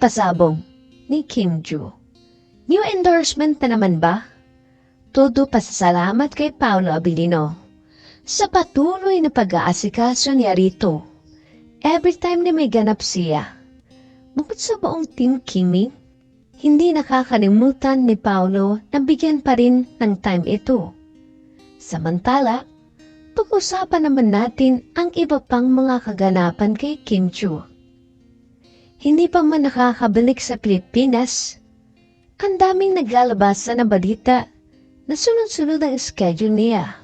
pasabong ni Kim Joo. New endorsement na naman ba? Todo pasasalamat kay Paolo Abilino sa patuloy na pag-aasikaso niya rito. Every time na may ganap siya, bukod sa buong Team Kimi, hindi nakakalimutan ni Paolo na bigyan pa rin ng time ito. Samantala, pag-usapan naman natin ang iba pang mga kaganapan kay Kim Joo. Hindi pa man nakakabalik sa Pilipinas, ang daming naglalabas na balita na sunod-sunod ang schedule niya.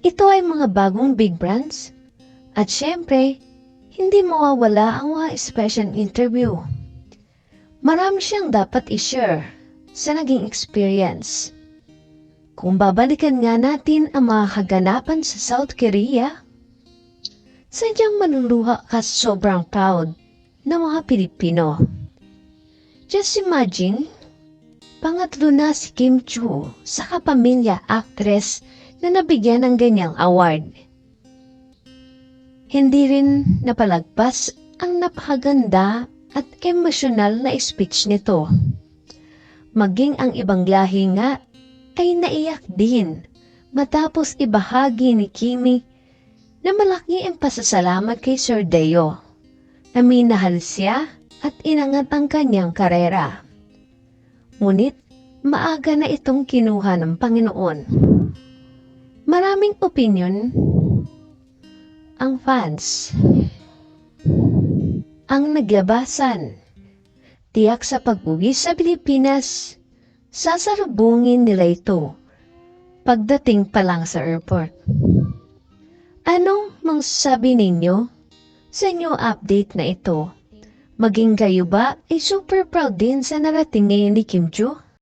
Ito ay mga bagong big brands at syempre, hindi mawawala ang mga special interview. Marami siyang dapat i-share sa naging experience. Kung babalikan nga natin ang mga kaganapan sa South Korea, sadyang manuluha ka sobrang proud ng mga Pilipino. Just imagine, pangatlo na si Kim Chu sa kapamilya actress na nabigyan ng ganyang award. Hindi rin napalagpas ang napakaganda at emosyonal na speech nito. Maging ang ibang lahi nga ay naiyak din matapos ibahagi ni Kimi na malaki ang pasasalamat kay Sir Deo na minahal siya at inangat ang kanyang karera. Ngunit maaga na itong kinuha ng Panginoon. Maraming opinion ang fans ang naglabasan. Tiyak sa pag-uwi sa Pilipinas, sasalubungin nila ito pagdating pa lang sa airport. Anong masasabi ninyo sa inyo update na ito? Maging kayo ba ay super proud din sa narating ngayon ni Kim Joo?